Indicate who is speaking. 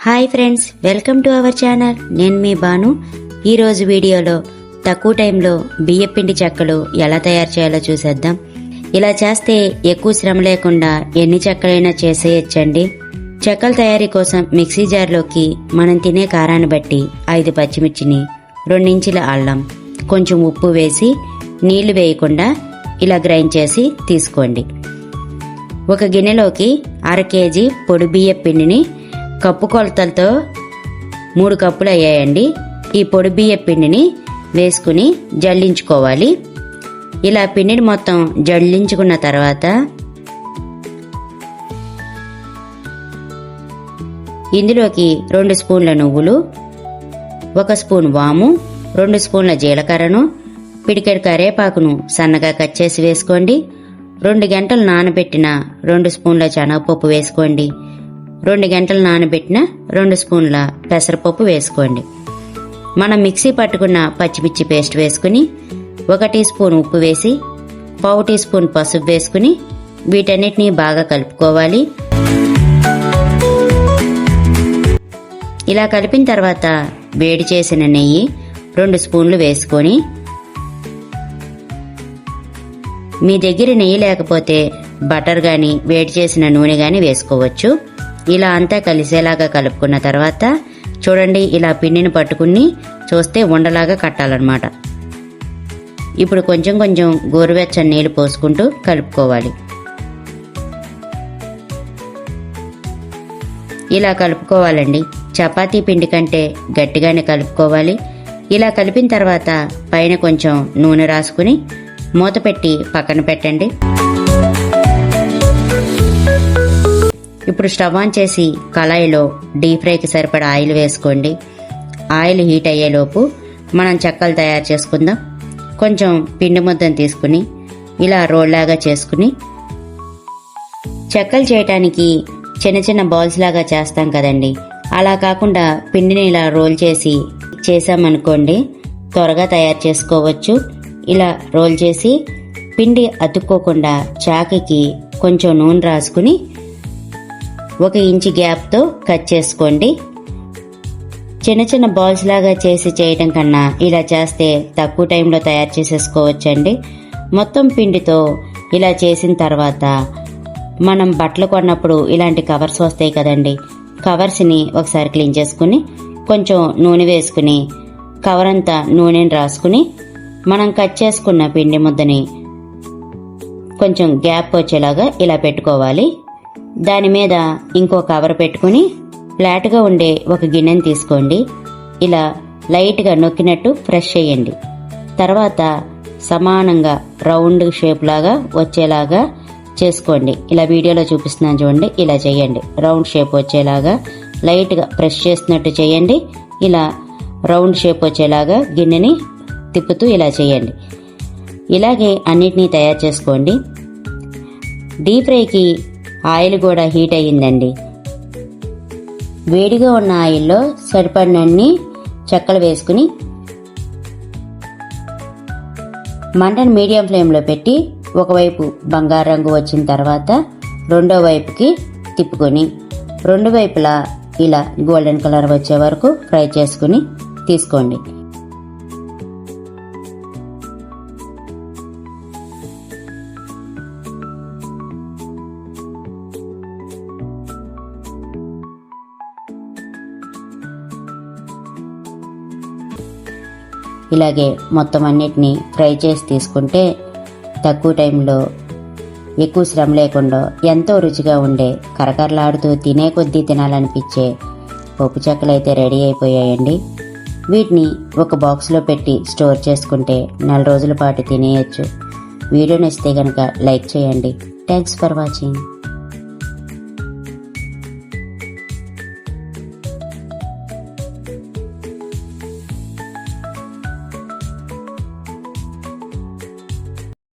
Speaker 1: Hi friends welcome to our channel. నేను మీ బాను. ఈరోజు వీడియోలో తక్కువ టైంలో బియ్యపిండి చెక్కలు ఎలా తయారు చేయాలో చూసేద్దాం. ఇలా చేస్తే ఎక్కువ శ్రమ లేకుండా ఎన్ని చెక్కలైనా చేసేయచ్చండి. చెక్కల తయారీ కోసం మిక్సీ జార్లోకి మనం తినే కారాన్ని బట్టి ఐదు పచ్చిమిర్చిని రెండించుల అల్లం కొంచెం ఉప్పు వేసి నీళ్ళు వేయకుండా ఇలా గ్రైండ్ చేసి తీసుకోండి. ఒక గిన్నెలోకి అర కేజీ పొడి బియ్య పిండిని కప్పు కొలతలతో మూడు కప్పులు అయ్యాయండి. ఈ పొడి బియ్య పిండిని వేసుకుని జల్లించుకోవాలి. ఇలా పిండిని మొత్తం జల్లించుకున్న తర్వాత ఇందులోకి రెండు స్పూన్ల నువ్వులు ఒక స్పూన్ వాము రెండు స్పూన్ల జీలకర్రను పిడికెడు కరేపాకును సన్నగా కట్ చేసి వేసుకోండి. రెండు గంటలు నానబెట్టిన రెండు స్పూన్ల శనగపప్పు వేసుకోండి. రెండు గంటలు నానబెట్టిన రెండు స్పూన్ల పెసరపప్పు వేసుకోండి. మనం మిక్సీ పట్టుకున్న పచ్చిమిర్చి పేస్ట్ వేసుకుని ఒక టీ స్పూన్ ఉప్పు వేసి పావు టీ స్పూన్ పసుపు వేసుకుని వీటన్నిటిని బాగా కలుపుకోవాలి. ఇలా కలిపిన తర్వాత వేడి చేసిన నెయ్యి రెండు స్పూన్లు వేసుకొని మీ దగ్గర నెయ్యి లేకపోతే బటర్ కానీ వేడి చేసిన నూనె కానీ వేసుకోవచ్చు. ఇలా అంతా కలిసేలాగా కలుపుకున్న తర్వాత చూడండి ఇలా పిండిని పట్టుకుని చూస్తే ఉండలాగా కట్టాలన్నమాట. ఇప్పుడు కొంచెం కొంచెం గోరువెచ్చని నీళ్ళు పోసుకుంటూ కలుపుకోవాలి. ఇలా కలుపుకోవాలండి. చపాతీ పిండి కంటే గట్టిగానే కలుపుకోవాలి. ఇలా కలిపిన తర్వాత పైన కొంచెం నూనె రాసుకుని మూత పెట్టి పక్కన పెట్టండి. ఇప్పుడు స్టవ్ ఆన్ చేసి కళాయిలో డీప్ ఫ్రైకి సరిపడా ఆయిల్ వేసుకోండి. ఆయిల్ హీట్ అయ్యేలోపు మనం చెక్కలు తయారు చేసుకుందాం. కొంచెం పిండి ముద్దను తీసుకుని ఇలా రోల్లాగా చేసుకుని చెక్కలు చేయటానికి చిన్న చిన్న బాల్స్ లాగా చేస్తాం కదండి. అలా కాకుండా పిండిని ఇలా రోల్ చేసి చేసామనుకోండి త్వరగా తయారు చేసుకోవచ్చు. ఇలా రోల్ చేసి పిండి అతుక్కోకుండా చాకికి కొంచెం నూనె రాసుకుని ఒక ఇంచు గ్యాప్తో కట్ చేసుకోండి. చిన్న చిన్న బాల్స్ లాగా చేసి చేయడం కన్నా ఇలా చేస్తే తక్కువ టైంలో తయారు చేసేసుకోవచ్చండి. మొత్తం పిండితో ఇలా చేసిన తర్వాత మనం బట్టలు కొన్నప్పుడు ఇలాంటి కవర్స్ వస్తాయి కదండి. కవర్స్ని ఒకసారి క్లీన్ చేసుకుని కొంచెం నూనె వేసుకుని కవర్ అంతా నూనెని రాసుకుని మనం కట్ చేసుకున్న పిండి ముద్దని కొంచెం గ్యాప్ వచ్చేలాగా ఇలా పెట్టుకోవాలి. దాని మీద ఇంకో కవర్ పెట్టుకుని ఫ్లాట్గా ఉండే ఒక గిన్నెని తీసుకోండి. ఇలా లైట్గా నొక్కినట్టు ఫ్రెష్ చేయండి. తర్వాత సమానంగా రౌండ్ షేప్ లాగా వచ్చేలాగా చేసుకోండి. ఇలా వీడియోలో చూపిస్తున్నాను చూడండి. ఇలా చేయండి. రౌండ్ షేప్ వచ్చేలాగా లైట్గా ప్రెస్ చేస్తున్నట్టు చేయండి. ఇలా రౌండ్ షేప్ వచ్చేలాగా గిన్నెని తిప్పుతూ ఇలా చేయండి. ఇలాగే అన్నిటినీ తయారు చేసుకోండి. డీప్ ఫ్రైకి ఆయిల్ కూడా హీట్ అయ్యిందండి. వేడిగా ఉన్న ఆయిల్లో సరిపడినన్ని చెక్కలు వేసుకుని మంటను మీడియం ఫ్లేమ్లో పెట్టి ఒకవైపు బంగారు రంగు వచ్చిన తర్వాత రెండో వైపుకి తిప్పుకొని రెండు వైపులా ఇలా గోల్డెన్ కలర్ వచ్చే వరకు ఫ్రై చేసుకుని తీసుకోండి. ఇలాగే మొత్తం అన్నిటినీ ఫ్రై చేసి తీసుకుంటే తక్కువ టైంలో ఎక్కువ శ్రమ లేకుండా ఎంతో రుచిగా ఉండే కరకరలాడుతూ తినే కొద్దీ తినాలనిపించే పప్పు చెక్కలు అయితే రెడీ అయిపోయాయండి. వీటిని ఒక బాక్స్లో పెట్టి స్టోర్ చేసుకుంటే నెల రోజుల పాటు తినేయచ్చు. వీడియో నచ్చితే కనుక లైక్ చేయండి. Thanks for watching.